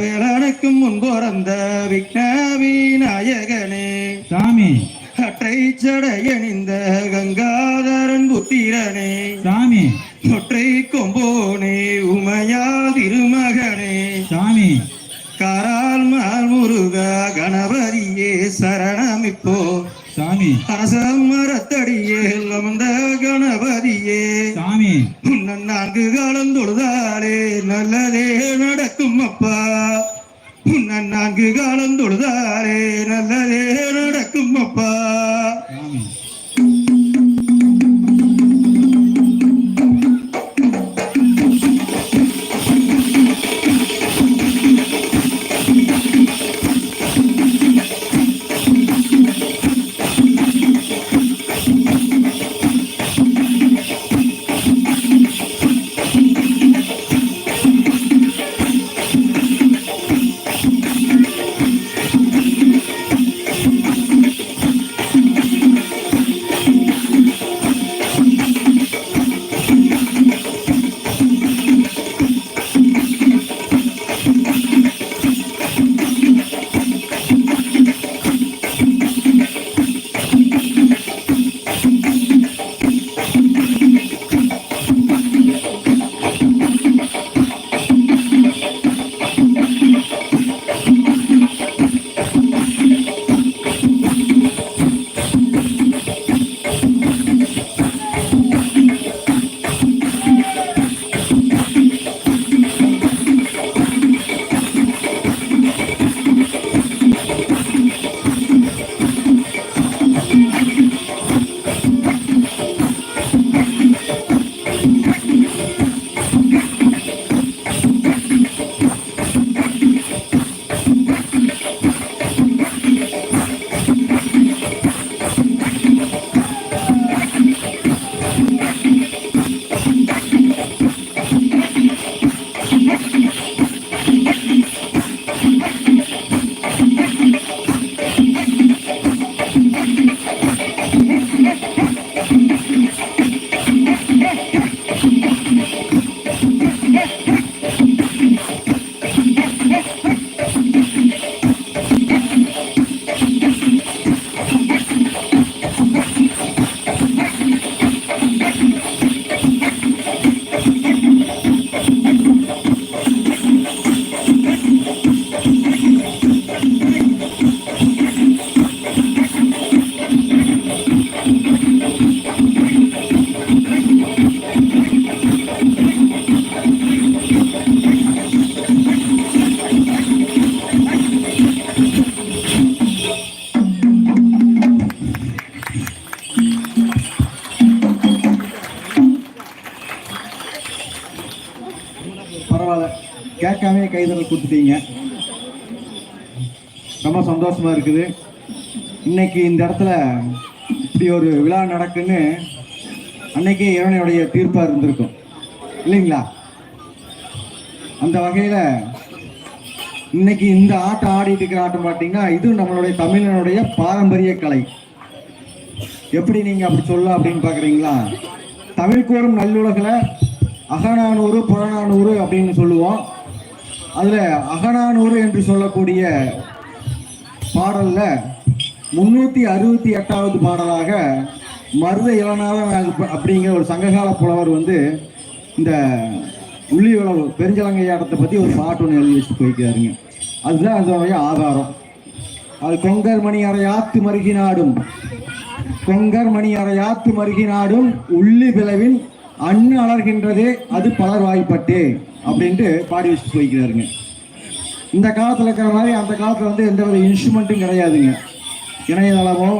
வேளனுக்கு முன் பிறந்த விக்னவி நாயகனே. சாமி. கட்டை சடையணிந்த கங்காதரன் புத்திரனே. சாமி. ஒற்றை கொம்போனே உமையா திருமகனே. சாமி. காரால் மால் முருகா சரணமிப்போ சாமி. அரசம் மரத்தடியே அமர்ந்த கணபதியே. சாமி நான்கு காலம் தொழுதாலே நல்லதே நடக்கும் அப்பா. நான்கு காலம் தொழுதாலே நல்லதே நடக்கும் அப்பா. கேட்காம கொடுத்துட்டீங்க. ரொம்ப சந்தோஷமா இருக்குது. இன்னைக்கு இந்த இடத்துல இப்படி ஒரு விழா நடக்குன்னு அன்னைக்கே இறைவனுடைய தீர்ப்பாக இருந்திருக்கும். இல்லைங்களா? அந்த வகையில் இன்னைக்கு இந்த ஆட்டம் ஆடிட்டு இருக்கிற ஆட்டம் பார்த்தீங்கன்னா இது நம்மளுடைய தமிழனுடைய பாரம்பரிய கலை. எப்படி நீங்கள் அப்படி சொல்லலாம் அப்படின்னு பார்க்குறீங்களா தமிழ் கூறும் நல்லுலகில் அகநானூறு புறநானூறு அப்படின்னு சொல்லுவோம். அதில் அகநானூறு என்று சொல்லக்கூடிய பாடலில் முன்னூற்றி அறுபத்தி எட்டாவது பாடலாக மருத இளநாதன் அப்படிங்கிற ஒரு சங்ககால புலவர் வந்து இந்த உள்ளி உழவு பெருஞ்சலங்கையாட்டத்தை பற்றி ஒரு பாட்டு ஒன்று எழுதி வச்சுட்டு போய்க்கிறாருங்க அதுதான் அதனுடைய ஆதாரம். அது கொங்கர் மணி அறையாத்து மருகினாடும் கொங்கர் மணி அறையாத்து மருகினாடும் உள்ளி விளைவின் அண்ணு அலர்கின்றதே அது பலர் வாய்ப்பட்டே. அப்படின்ட்டு பாடி வச்சுட்டு போய்க்கிறாருங்க இந்த காலத்தில் இருக்கிற மாதிரி அந்த காலத்தில் வந்து எந்த ஒரு இன்ஸ்ட்ருமெண்ட்டும் கிடையாதுங்க. இணையதளமோ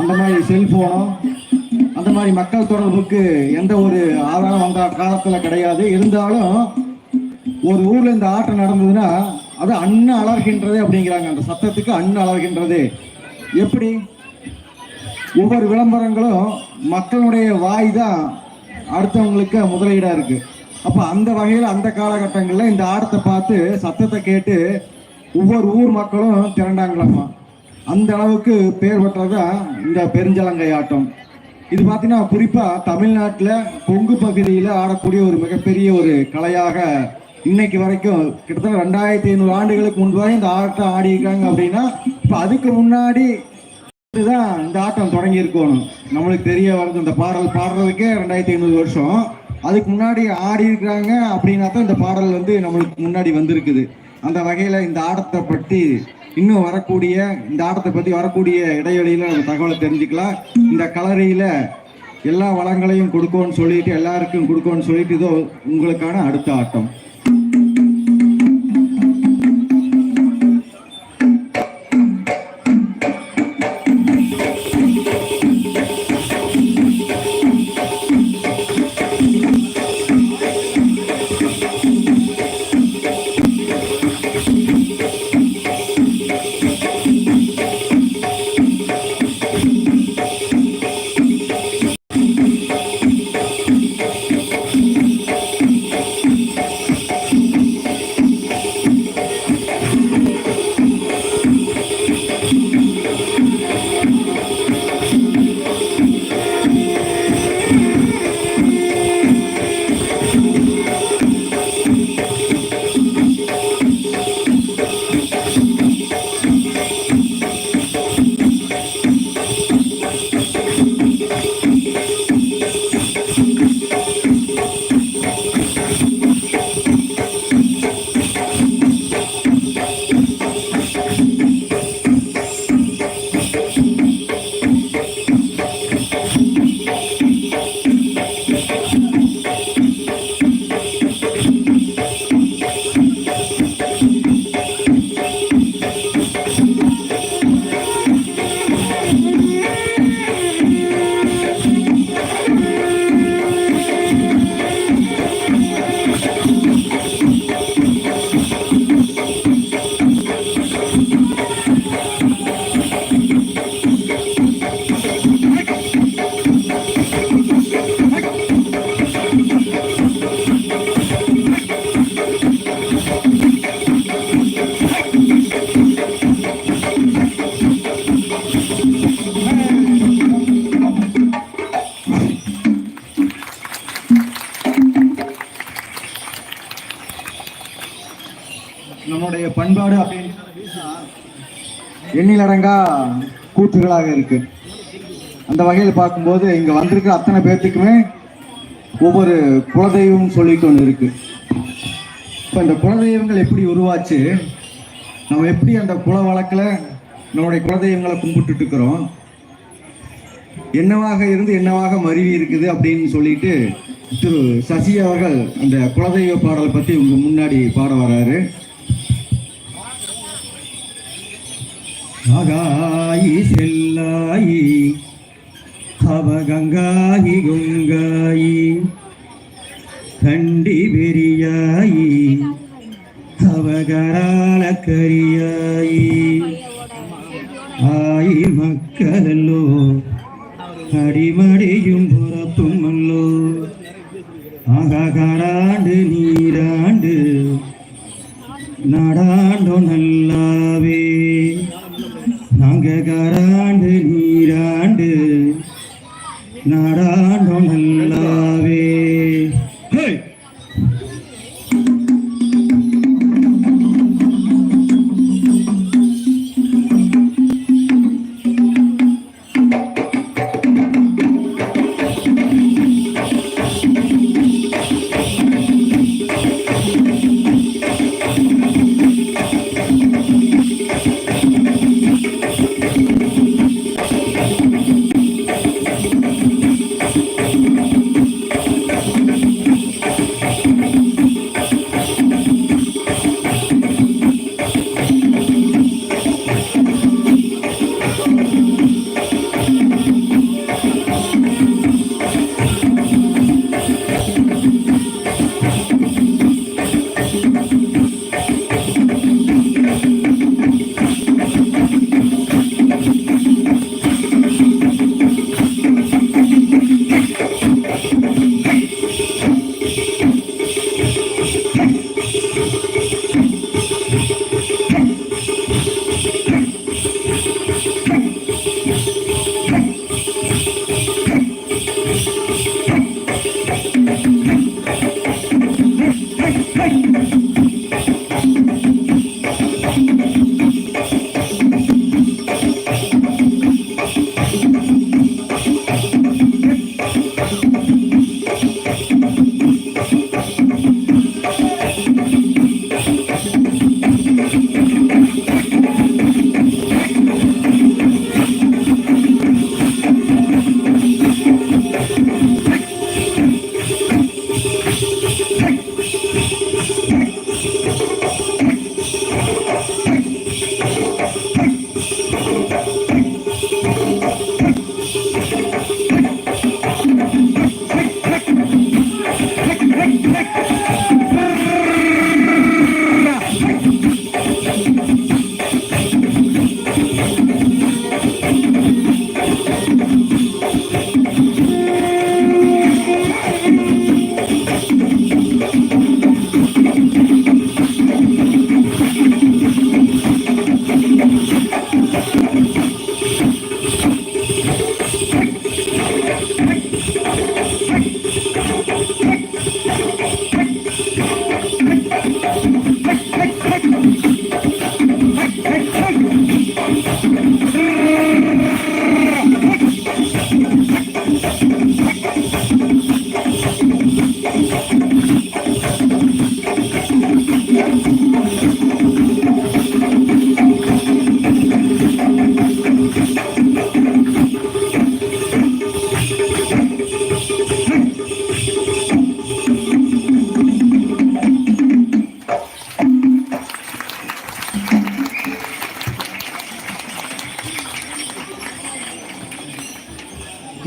அந்த மாதிரி செல்ஃபோனோ அந்த மாதிரி மக்கள் தொடர்புக்கு எந்த ஒரு ஆதாரம் அந்த காலத்தில் கிடையாது. இருந்தாலும் ஒரு ஊரில் இந்த ஆட்டம் நடந்ததுன்னா அது அண்ணு அலர்கின்றதே அப்படிங்கிறாங்க. அந்த சத்தத்துக்கு அண்ணு அலர்கின்றது. எப்படி? ஒவ்வொரு விளம்பரங்களும் மக்களுடைய வாய் தான் அடுத்தவங்களுக்கு முதலீடாக இருக்குது அப்போ அந்த வகையில் அந்த காலகட்டங்களில் இந்த ஆட்டத்தை பார்த்து சத்தத்தை கேட்டு ஒவ்வொரு ஊர் மக்களும் திரண்டாங்களாமா? அந்த அளவுக்கு பேர் பெற்றதான் இந்த பெருஞ்சலங்கை ஆட்டம். இது பார்த்தீங்கன்னா குறிப்பாக தமிழ்நாட்டில் கொங்கு பகுதியில் ஆடக்கூடிய ஒரு மிகப்பெரிய ஒரு கலையாக இன்னைக்கு வரைக்கும் கிட்டத்தட்ட ரெண்டாயிரத்தி ஐநூறு ஆண்டுகளுக்கு முன்பு வரை இந்த ஆட்டம் ஆடி இருக்காங்க அப்படின்னா இப்போ அதுக்கு முன்னாடி தான் இந்த ஆட்டம் தொடங்கி இருக்கணும் நம்மளுக்கு தெரிய வருது இந்த பாடல் பாடுறதுக்கே ரெண்டாயிரத்தி ஐநூறு வருஷம். அதுக்கு முன்னாடி ஆடி இருக்கிறாங்க அப்படின்னா தான் இந்த பாடல் வந்து நம்மளுக்கு முன்னாடி வந்திருக்குது. அந்த வகையில் இந்த ஆட்டத்தை பற்றி இன்னும் வரக்கூடிய இந்த ஆட்டத்தை பற்றி வரக்கூடிய இடைவெளியில் நம்ம தகவலை தெரிஞ்சுக்கலாம். இந்த கலரியில் எல்லா வளங்களையும் கொடுக்கோன்னு சொல்லிட்டு எல்லாருக்கும் கொடுக்கோன்னு சொல்லிட்டு இதோ உங்களுக்கான அடுத்த ஆட்டம். எண்ணிலடங்கா கூற்றுகளாக இருக்கு. அந்த வகையில் பார்க்கும்போது இங்க வந்திருக்கிற அத்தனை பேர்த்துக்குமே ஒவ்வொரு குலதெய்வம் சொல்லிட்டு ஒன்று இருக்கு. இப்போ இந்த குலதெய்வங்கள் எப்படி உருவாச்சு? நம்ம எப்படி அந்த குல வழக்கில் நம்முடைய குலதெய்வங்களை கும்பிட்டுட்டு இருக்கிறோம்? என்னவாக இருந்து என்னவாக மருவி இருக்குது அப்படின்னு சொல்லிட்டு திரு சசி அவர்கள் அந்த குலதெய்வ பாடலை பற்றி உங்க முன்னாடி பாட வராரு ஆகாயி செல்லாயி அவகங்காயி குங்காயி கண்டி Periyayi அவகரால Hey, hey, hey, hey.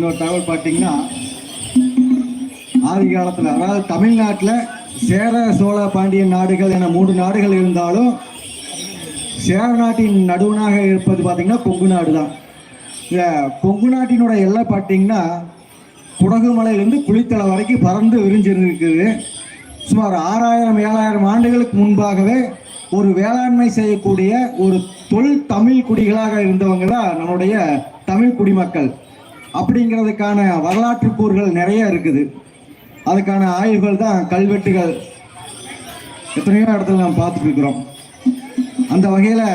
இன்னொரு தகவல் பார்த்தீங்கன்னா ஆதி காலத்தில் அதாவது தமிழ்நாட்டில் சேர சோழ பாண்டியன் நாடுகள் என மூன்று நாடுகள் இருந்தாலும் சேர நாட்டின் நடுவனாக இருப்பது பார்த்திங்கன்னா கொங்கு நாடு தான் இந்த கொங்கு நாட்டினோட எல்லை பார்த்தீங்கன்னா குடகுமலையிலேருந்து குளித்தலை வரைக்கும் பறந்து விரிஞ்சிருக்குது. சுமார் ஆறாயிரம் ஏழாயிரம் ஆண்டுகளுக்கு முன்பாகவே ஒரு வேளாண்மை செய்யக்கூடிய ஒரு தொல் தமிழ் குடிகளாக இருந்தவங்க தான் நம்மளுடைய தமிழ் குடிமக்கள். அப்படிங்கிறதுக்கான வரலாற்று கூறுகள் நிறைய இருக்குது. அதுக்கான ஆய்வுகள் தான் கல்வெட்டுகள். எத்தனையோ இடத்துல நாம் பார்த்துட்ருக்கிறோம் அந்த வகையில்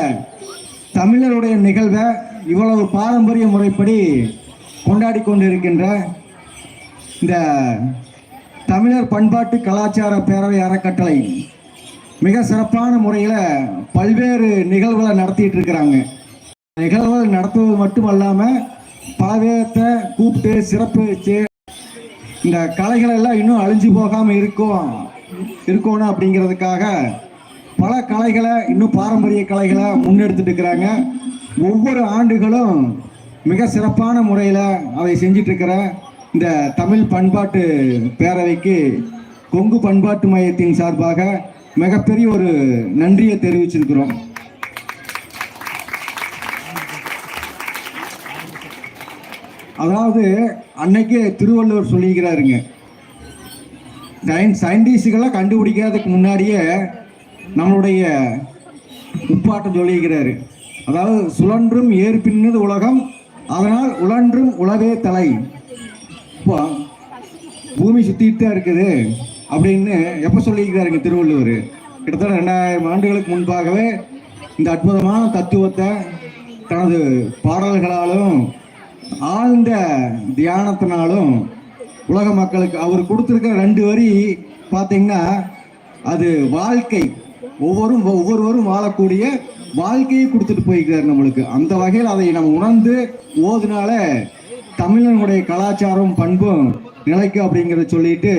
தமிழருடைய நிகழ்வை இவ்வளவு பாரம்பரிய முறைப்படி கொண்டாடி கொண்டிருக்கின்ற இந்த தமிழர் பண்பாட்டு கலாச்சார பேரவை அறக்கட்டளை மிக சிறப்பான முறையில் பல்வேறு நிகழ்வுகளை நடத்திட்டு இருக்கிறாங்க. நிகழ்வுகள் நடத்துவது மட்டும் அல்லாமல் பல பேர்த்த கூப்பிட்டு சிறப்பு வச்சு இந்த கலைகள் எல்லாம் இன்னும் அழிஞ்சு போகாமல் இருக்கும் இருக்கணும் அப்படிங்கிறதுக்காக பல கலைகளை இன்னும் பாரம்பரிய கலைகளை முன்னெடுத்துட்டு இருக்கிறாங்க. ஒவ்வொரு ஆண்டுகளும் மிக சிறப்பான முறையில் அதை செஞ்சிட்ருக்கிற இந்த தமிழ் பண்பாட்டு பேரவைக்கு கொங்கு பண்பாட்டு மையத்தின் சார்பாக மிகப்பெரிய ஒரு நன்றியை தெரிவிச்சிருக்கிறோம். அதாவது அன்னைக்கு திருவள்ளுவர் சொல்லிக்கிறாருங்க சயின் சயின்டிஸ்டுகளை கண்டுபிடிக்காததுக்கு முன்னாடியே நம்மளுடைய உப்பாட்டம் சொல்லிக்கிறாரு அதாவது சுழன்றும் ஏற்பின்னது உலகம் அதனால் உழன்றும் உலவே தலை. இப்போ பூமி சுத்திட்டு தான் இருக்குது அப்படின்னு எப்போ சொல்லியிருக்கிறாருங்க திருவள்ளுவர்? கிட்டத்தட்ட ரெண்டாயிரம் ஆண்டுகளுக்கு முன்பாகவே இந்த அற்புதமான தத்துவத்தை தனது பாடல்களாலும் ஆழ்ந்த தியானத்தினாலும் உலக மக்களுக்கு அவர் கொடுத்துருக்க ரெண்டு வரி பார்த்தீங்கன்னா அது வாழ்க்கை. ஒவ்வொரு ஒவ்வொருவரும் வாழக்கூடிய வாழ்க்கையை கொடுத்துட்டு போய்க்கிறார் நம்மளுக்கு. அந்த வகையில் அதை நம்ம உணர்ந்து ஓதுனால தமிழனுடைய கலாச்சாரம் பண்பும் நிலைக்கும் அப்படிங்கிறத சொல்லிட்டு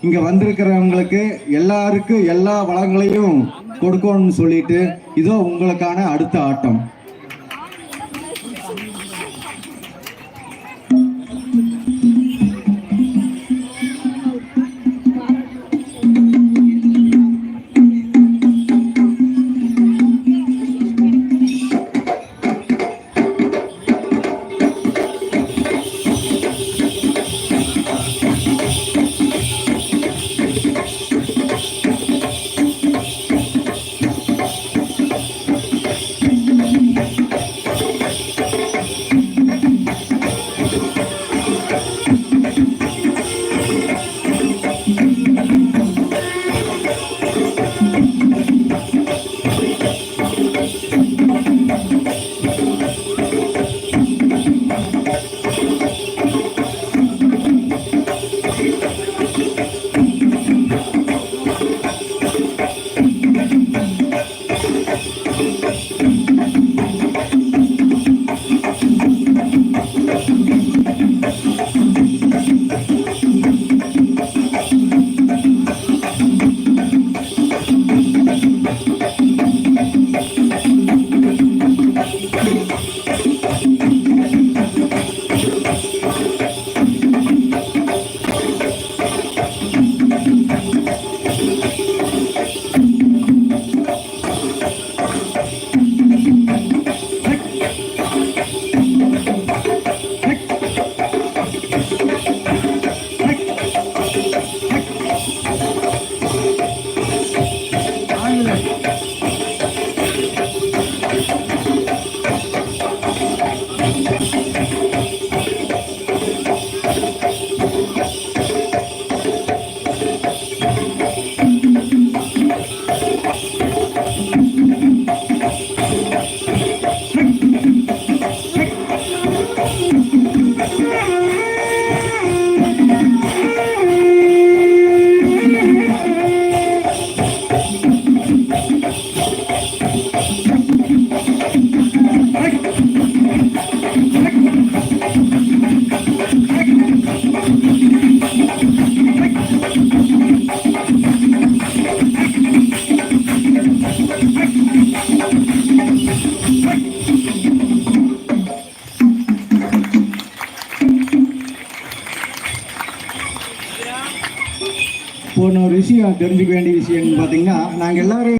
இங்கே வந்திருக்கிறவங்களுக்கு எல்லாருக்கும் எல்லா வளங்களையும் கொடுக்கணும்னு சொல்லிட்டு இதோ உங்களுக்கான அடுத்த ஆட்டம். தெரிஞ்சுக்க வேண்டிய விஷயம் பார்த்தீங்கன்னா நாங்கள் எல்லாரும்